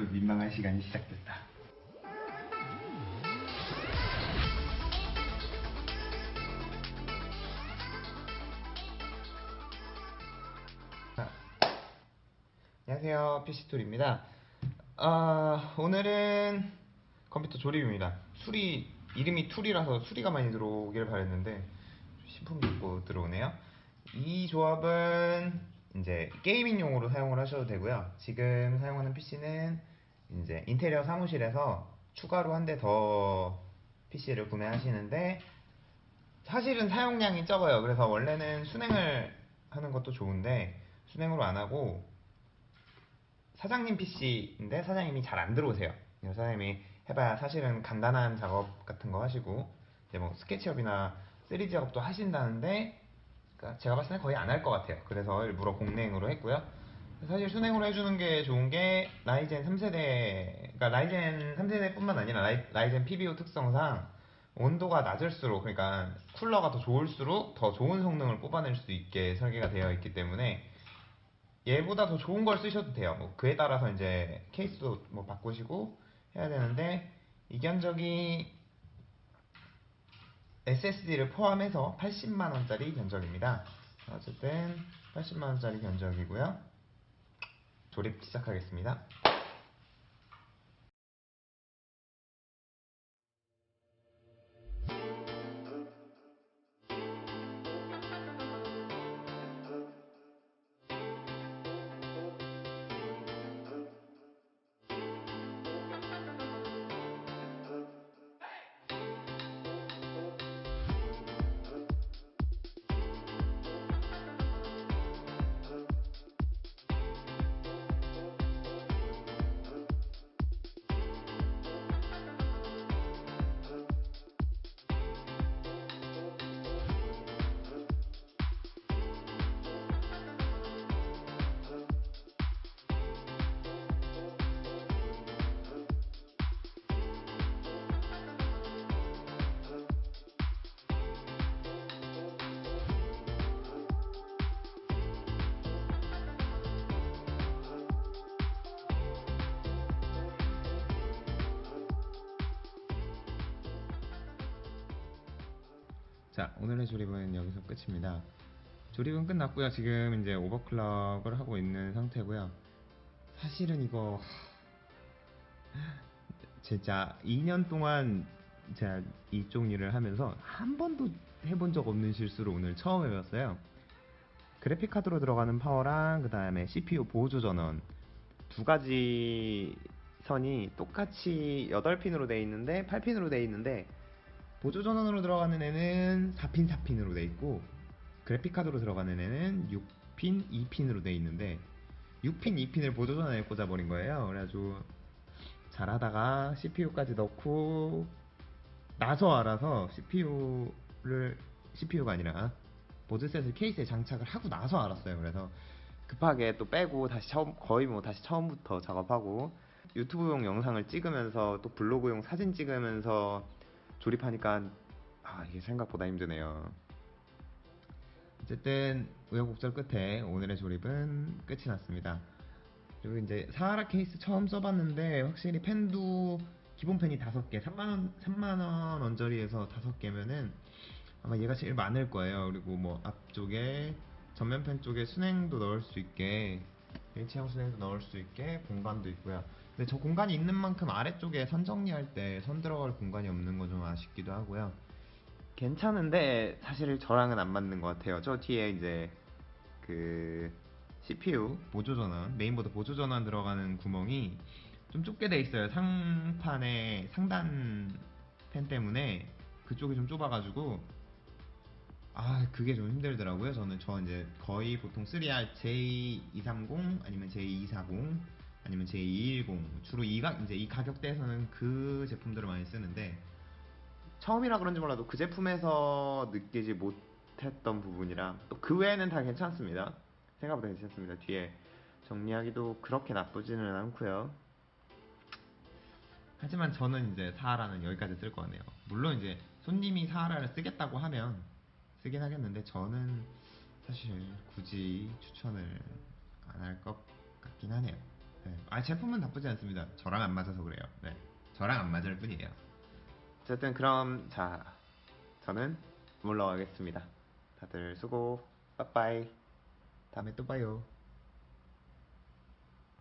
또 민망한 시간이 시작됐다. 안녕하세요. PC툴입니다. 아, 오늘은 컴퓨터 조립입니다. 수리, 이름이 툴이라서 수리가 많이 들어오길 바랬는데, 신품 입고 들어오네요. 이 조합은 이제 게이밍용으로 사용을 하셔도 되고요. 지금 사용하는 PC는 이제 인테리어 사무실에서 추가로 한 대 더 PC를 구매하시는데, 사실은 사용량이 적어요. 그래서 원래는 순행을 하는 것도 좋은데, 순행으로 안 하고, 사장님 PC인데 사장님이 잘 안 들어오세요. 사장님이 해봐야 사실은 간단한 작업 같은 거 하시고 이제 뭐 스케치업이나 3D 작업도 하신다는데 그러니까 제가 봤을 때 거의 안 할 것 같아요. 그래서 일부러 공랭으로 했고요. 사실 순행으로 해주는 게 좋은 게 라이젠 3세대, 그러니까 라이젠 3세대뿐만 아니라 라이, 라이 젠 PBO 특성상 온도가 낮을수록 그러니까 쿨러가 더 좋을수록 더 좋은 성능을 뽑아낼 수 있게 설계가 되어 있기 때문에 얘보다 더 좋은 걸 쓰셔도 돼요. 뭐 그에 따라서 이제 케이스도 뭐 바꾸시고 해야 되는데 이 견적이 SSD를 포함해서 80만 원짜리 견적입니다. 어쨌든 80만 원짜리 견적이고요. 조립 시작하겠습니다. 자, 오늘의 조립은 여기서 끝입니다. 조립은 끝났고요. 지금 이제 오버클럭을 하고 있는 상태고요. 사실은 이거 진짜 2년 동안 제가 이쪽 일을 하면서 한 번도 해본 적 없는 실수를 오늘 처음 해봤어요. 그래픽 카드로 들어가는 파워랑 그 다음에 CPU 보조 전원 두 가지 선이 똑같이 8핀으로 돼 있는데 8핀으로 돼 있는데 보조 전원으로 들어가는 애는 4핀 4핀으로 돼 있고 그래픽 카드로 들어가는 애는 6핀 2핀으로 돼 있는데 6핀 2핀을 보조 전원에 꽂아 버린 거예요. 그래가지고 잘하다가 CPU까지 넣고 나서 알아서 CPU를 CPU가 아니라 보드셋을 케이스에 장착을 하고 나서 알았어요. 그래서 급하게 또 빼고 다시 처음 거의 뭐 다시 처음부터 작업하고 유튜브용 영상을 찍으면서 또 블로그용 사진 찍으면서 조립하니까 아 이게 생각보다 힘드네요. 어쨌든 우여곡절 끝에 오늘의 조립은 끝이 났습니다. 그리고 이제 사하라 케이스 처음 써봤는데 확실히 펜도 기본 펜이 5개 3만원 3만원 언저리에서 5개면은 아마 얘가 제일 많을 거예요. 그리고 뭐 앞쪽에 전면펜 쪽에 순행도 넣을 수 있게 일체형 순행도 넣을 수 있게 공간도 있고요. 근데 저 공간이 있는 만큼 아래쪽에 선 정리할 때 선 들어갈 공간이 없는 거 좀 아쉽기도 하고요. 괜찮은데 사실 저랑은 안 맞는 것 같아요. 저 뒤에 이제 그 CPU 보조 전원, 메인보드 보조 전원 들어가는 구멍이 좀 좁게 돼 있어요. 상판의 상단 펜 때문에 그쪽이 좀 좁아가지고 아 그게 좀 힘들더라고요. 저는 저 이제 거의 보통 3R J230 아니면 J240 아니면 J210 주로 이 가, 이제 이 가격대에서는 그 제품들을 많이 쓰는데 처음이라 그런지 몰라도 그 제품에서 느끼지 못했던 부분이라 또 그 외에는 다 괜찮습니다. 생각보다 괜찮습니다. 뒤에 정리하기도 그렇게 나쁘지는 않고요. 하지만 저는 이제 사하라는 여기까지 쓸것 같네요. 물론 이제 손님이 사하라를 쓰겠다고 하면 쓰긴 하겠는데 저는 사실 굳이 추천을 안 할 것 같긴 하네요. 네, 아 제품은 나쁘지 않습니다. 저랑 안 맞아서 그래요. 네, 저랑 안 맞을 뿐이에요. 어쨌든 그럼 자 저는 물러가겠습니다. 다들 수고 빠빠이. 다음에 또 봐요.